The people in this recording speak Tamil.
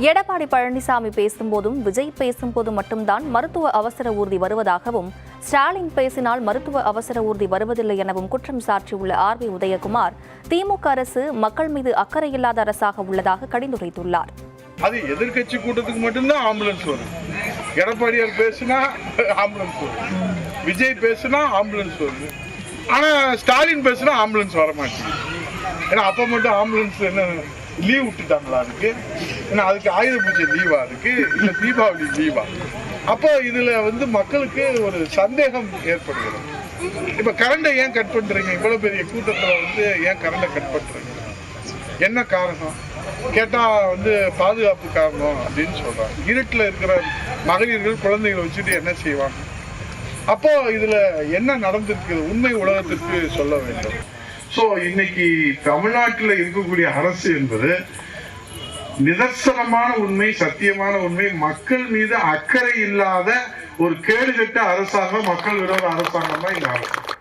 எடப்பாடி பழனிசாமி பேசும்போதும் விஜய் பேசும்போது மட்டும்தான் மருத்துவ அவசர ஊர்தி வருவதாகவும் ஸ்டாலின் பேசினால் மருத்துவ அவசர ஊர்தி வருவதில்லை எனவும் குற்றம் சாட்டியுள்ள ஆர் பி உதயகுமார் திமுக அரசு மக்கள் மீது அக்கறையில்லாத அரசாக உள்ளதாக கடிந்துரைத்துள்ளார். அது எதிர்கட்சி கூட்டத்துக்கு மட்டும்தான் ஆம்புலன்ஸ் வரும். எடப்பாடியார் பேசினா ஆம்புலன்ஸ் வரும். விஜய் பேசினா ஆம்புலன்ஸ் வருது ஆனா ஸ்டாலின் பேசினா ஆம்புலன்ஸ் வர மாட்டேங்குது ஏன்னா அப்ப மட்டும் ஆம்புலன்ஸ் என்ன லீவ் விட்டுட்டாங்களா அதுக்கு? ஏன்னா அதுக்கு ஆயுத பூஜை லீவா இருக்கு இல்ல தீபாவளி லீவா அப்போ இதுல வந்து மக்களுக்கு ஒரு சந்தேகம் ஏற்படுகிறது. இப்ப கரண்டை ஏன் கட் பண்றீங்க? இவ்வளவு பெரிய கூட்டத்துல வந்து ஏன் கரண்டை கட் பண்றீங்க? என்ன காரணம்? கேட்டா வந்து பாதுகாப்பு காரணம் அப்படின்னு சொல்றாங்க. இருட்டில் இருக்கிற மகளிர்கள் குழந்தைகளை வச்சுட்டு என்ன செய்வாங்க? அப்போ இதுல என்ன நடந்திருக்கு உண்மை உலகத்திற்கு சொல்ல வேண்டும். ஸோ இன்னைக்கு தமிழ்நாட்டில் இருக்கக்கூடிய அரசு என்பது நிதர்சனமான உண்மை சத்தியமான உண்மை. மக்கள் மீது அக்கறை இல்லாத ஒரு கேடுகட்ட அரசாங்கம் மக்கள் விரோத அரசாங்கம் தான் இந்த அரசு.